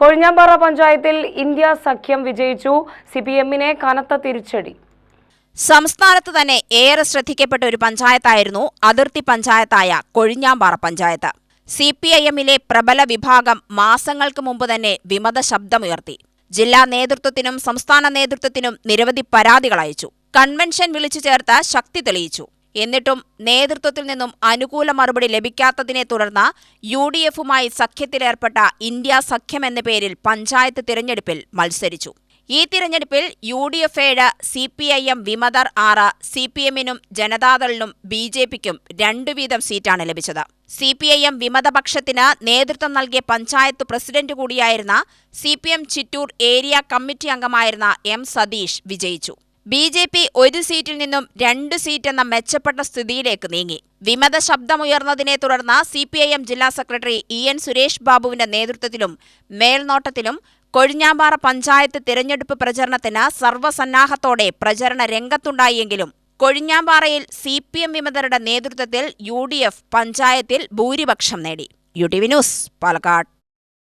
കൊഴിഞ്ഞാമ്പാറ പഞ്ചായത്തിൽ ഇന്ത്യ സഖ്യം വിജയിച്ചു. സി പി എമ്മിനെ കനത്ത തിരിച്ചടി. സംസ്ഥാനത്ത് തന്നെ ഏറെ ശ്രദ്ധിക്കപ്പെട്ട ഒരു പഞ്ചായത്തായിരുന്നു അതിർത്തി പഞ്ചായത്തായ Kozhinjampara panchayat. C P I എമ്മിലെ പ്രബല വിഭാഗം മാസങ്ങൾക്ക് മുമ്പ് തന്നെ വിമത ശബ്ദമുയർത്തി. ജില്ലാ നേതൃത്വത്തിനും സംസ്ഥാന നേതൃത്വത്തിനും നിരവധി പരാതികൾ അയച്ചു. കൺവെൻഷൻ വിളിച്ചു ചേർത്ത് ശക്തി തെളിയിച്ചു. എന്നിട്ടും നേതൃത്വത്തിൽ നിന്നും അനുകൂല മറുപടി ലഭിക്കാത്തതിനെ തുടർന്ന് യു ഡി എഫുമായി സഖ്യത്തിലേർപ്പെട്ട ഇന്ത്യ സഖ്യം എന്ന പേരിൽ പഞ്ചായത്ത് തിരഞ്ഞെടുപ്പിൽ മത്സരിച്ചു. ഈ തിരഞ്ഞെടുപ്പിൽ യു ഡി എഫ് ഏഴ് സി പി ഐ എം വിമതർ ആറ് സി പി എമ്മിനും ജനതാദളിനും ബി ജെ പിക്കും രണ്ടു വീതം സീറ്റാണ് ലഭിച്ചത്. സി പി ഐ എം വിമതപക്ഷത്തിന് നേതൃത്വം നൽകിയ panchayat president കൂടിയായിരുന്ന C P M Chittur area committee അംഗമായിരുന്ന എം സതീഷ് വിജയിച്ചു. ബി ജെ പി ഒരു സീറ്റിൽ നിന്നും രണ്ട് സീറ്റ് എന്ന മെച്ചപ്പെട്ട സ്ഥിതിയിലേക്ക് നീങ്ങി. വിമത ശബ്ദമുയർന്നതിനെ തുടർന്ന് സി പി ഐ എം ജില്ലാ സെക്രട്ടറി ഇ എൻ സുരേഷ് ബാബുവിന്റെ നേതൃത്വത്തിലും മേൽനോട്ടത്തിലും കൊഴിഞ്ഞാമ്പാറ പഞ്ചായത്ത് തിരഞ്ഞെടുപ്പ് പ്രചരണത്തിന് സർവസന്നാഹത്തോടെ പ്രചരണ രംഗത്തുണ്ടായെങ്കിലും കൊഴിഞ്ഞാമ്പാറയിൽ സി പി എം വിമതരുടെ നേതൃത്വത്തിൽ യു ഡി എഫ് പഞ്ചായത്തിൽ ഭൂരിപക്ഷം നേടി. U T V news Palakkad.